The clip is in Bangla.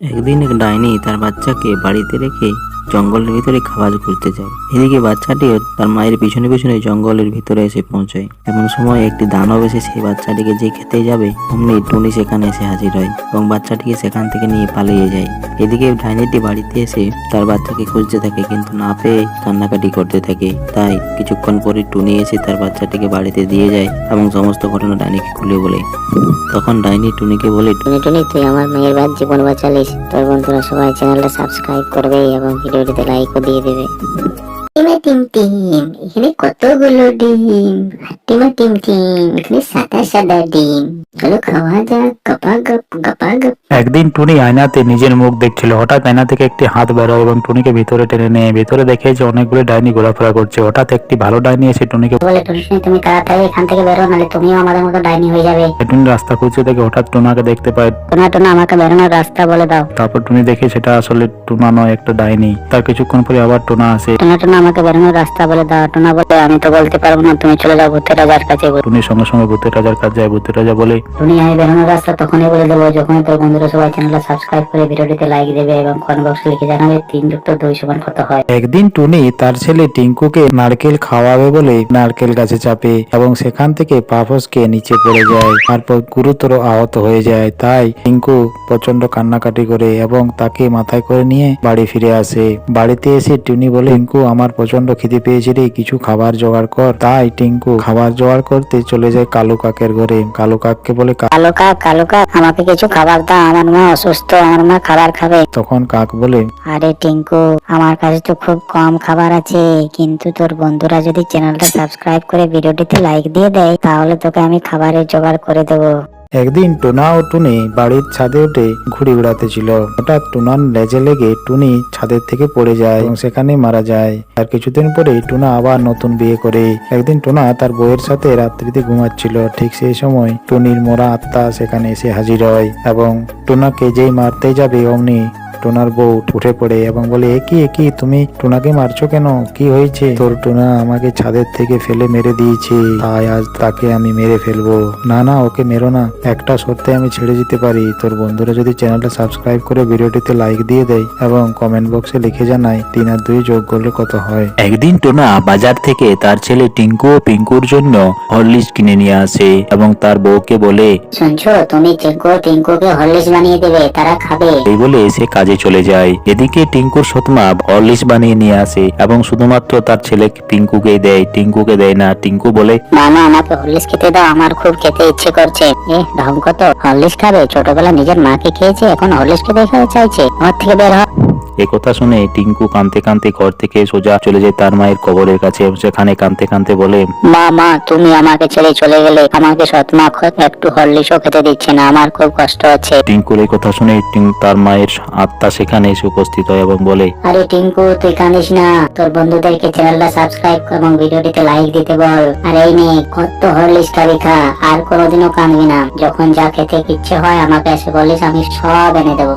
একদিন এক ডাইনি তার বাচ্চাকে বাড়িতে রেখে জঙ্গলের ভিতরে খাবার করতে যায়। এদিকে বাচ্চাটিও তার মায়ের পিছনে পিছনে জঙ্গলের ভিতরে এসে পৌঁছায়। এমন সময় একটি দানব এসে সেই বাচ্চাটিকে যে খেতে যাবে, অমনি টুনি সেখানে এসে হাজির হয় এবং বাচ্চাটিকে সেখান থেকে নিয়ে পালিয়ে যায়। এদিকে ডাইনিটি বাড়িতে এসে তার বাচ্চাকে খুঁজতে থাকে কিন্তু না পেয়ে কান্নাকাটি করতে থাকে। তাই কিছুক্ষণ পরে টুনি এসে তার বাচ্চাটিকে বাড়িতে দিয়ে যায় এবং সমস্ত ঘটনা ডাইনিকে খুলে বলে। তখন ডাইনি টুনিকে বলে, টুনি টুনি, তুই আমার মেয়ের বাদ জীবন বাঁচালিস। তোর বন্ধুরা সবাই চ্যানেলটা সাবস্ক্রাইব করবে এবং ভিডিওটিতে লাইকও দিয়ে দেবে। টিমে টিম টিম এখানে কতগুলো ডিম? টিমে টিম টিম এখানে সাদা সাদা ডিম। চলো খাওয়া যাক গপা গপ গপা গপ। একদিন টুনি আয়নাতে নিজের মুখ দেখছিল। হঠাৎ আয়না থেকে একটি হাত বেরোয় এবং টুনিকে ভিতরে টেনে নেয়। ভিতরে দেখে যে অনেকগুলো ডাইনি ঘোরাফেরা করছে। হঠাৎ একটি ভালো ডাইনি এসে টুনিকে বলে টুনি তুমি তাড়াতাড়ি এখান থেকে বেরো নাহলে তুমিও আমাদের মতো ডাইনি হয়ে যাবে। টুনি রাস্তা খুঁজতে দেখে হঠাৎ টুনাকে দেখতে পায়। টুনা টুনা আমাকে বেরোনোর রাস্তা বলে দাও। তারপর টুনি দেখে সেটা আসলে টুনা নয় একটা ডাইনি। তার কিছুক্ষণ পরে আবার টুনা আসে। টুনা টুনা আমাকে বেরোনোর রাস্তা বলে দাও টুনা বলে আমি তো বলতে পারব না তুমি চলে যাও ভূতের রাজার কাছে টুনির সঙ্গে সঙ্গে ভূতের রাজার কাছে যায় ভূতের রাজা বলে টুনি আমি বেরোনোর রাস্তা তখনই বলে দেবো যখন তোর বন্ধুরা সবাই চ্যানেলটা সাবস্ক্রাইব করে ভিডিওটিতে লাইক দেবে এবং কমেন্ট বক্সে লিখে জানাবে তিন যুক্ত দুই সমান কত হয়। একদিন টুনি তার ছেলে টিঙ্কুকে নারকেল খাওয়াবে বলে নারকেল গাছে চাপে এবং সেখান থেকে পাফসকে নিচে পড়ে যায় তারপর গুরুতর আহত হয়ে যায়। তাই টিঙ্কু প্রচণ্ড কান্নাকাটি করে এবং তাকে মাথায় করে নিয়ে বাড়ি ফিরে আসে। বাড়িতে এসে টুনি বলে টিঙ্কু আমার প্রচণ্ড খিদে পেয়েছে রে কিছু খাবার জোগাড় কর। তাই টিঙ্কু খাবার জোগাড় করতে চলে যায় কালু কাকের ঘরে। কালু কাককে বলে কালো কাক কালো কাক আমাকে কিছু খাবার দাও আমার মা অসুস্থ আমার মা খাবার খাবে। তখন কাক বলে আরে টিঙ্কু আমার কাছে তো খুব কম খাবার আছে কিন্তু তোর বন্ধুরা যদি চ্যানেলটা সাবস্ক্রাইব করে ভিডিওটিতে লাইক দিয়ে দেয় তাহলে তোকে আমি খাবারের জোগাড় করে দেবো। একদিন টুনা ও টুনি বাড়ির ছাদে উঠে ঘুড়ি উড়াতে ছিল। হঠাৎ টুনার লেজে লেগে টুনি ছাদের থেকে পড়ে যায় এবং সেখানে মারা যায়। আর কিছুদিন পরে টুনা আবার নতুন বিয়ে করে। একদিন টুনা তার বউয়ের সাথে রাত্রিতে ঘুমাচ্ছিল। ঠিক সেই সময় টুনির মোরা আত্মা সেখানে এসে হাজির হয় এবং টুনাকে যেই মারতে যাবে অমনি টোনার বউ উঠে পড়ে এবং বলে এ কি এ কি তুমি টোনাকে মারছো কেন? কি হয়েছে? তোর টোনা আমাকে ছাদের থেকে ফেলে মেরে দিয়েছে তাই আজ তাকে আমি মেরে ফেলব। না না ওকে মেরো না। একটা সত্যি আমি ছেড়ে দিতে পারি। তোর বন্ধুরা যদি চ্যানেলটা সাবস্ক্রাইব করে ভিডিওটিতে লাইক দিয়ে দেয় এবং কমেন্ট বক্সে লিখে জানায় তিন আর দুই যোগ করলে কত হয়? একদিন টোনা বাজার থেকে তার ছেলে টিঙ্কু ও পিঙ্কুর জন্য হরলিক্স কিনে নিয়ে আসে এবং তার বউকে বলে শুনছো তুমি টিঙ্কু টিঙ্কুকে হরলিক্স বানিয়ে দেবে তারা খাবে। এই বলে সে কাজে চলে যায়। এদিকে টিঙ্কুর সৎমা হরলিক্স বানিয়ে নিয়ে আসে এবং শুধুমাত্র তার ছেলে পিঙ্কুকে দেয়, টিঙ্কুকে দেয় না। টিঙ্কু বলে, মামা, আমাকে হরলিক্স খেতে দাও, আমার খুব খেতে ইচ্ছে করছে। এ ঢং কত হরলিক্স খাবে? ছোটবেলা নিজের মাকে খেয়েছে, এখন হরলিক্স খেতে চাইছে। আমার থেকে বের হ। এ কথা শুনে টিঙ্কু কাঁদতে কাঁদতে ঘর থেকে সোজা চলে যায় তার মায়ের কবরের কাছে সেখানে কাঁদতে কাঁদতে বলে মা মা তুমি আমাকে ছেড়ে চলে গেলে আমাকে সৎমা একটু হরলিক্সও খেতে দিচ্ছে না আমার খুব কষ্ট হচ্ছে। টিঙ্কুর এই কথা শুনে তার মায়ের আত্মা সেখানে এসে উপস্থিত হয় এবং বলে আরে টিঙ্কু তুই কাঁদিস না তোর বন্ধুদেরকে চ্যানেলটা সাবস্ক্রাইব এবং ভিডিওটিতে লাইক দিতে বল। আর এই নে কত হরলিক্স খাবি খা আর কোনোদিনও কাঁদবি না যখন যা খেতে ইচ্ছে হয় আমাকে এসে বলিস আমি সব এনে দেবো।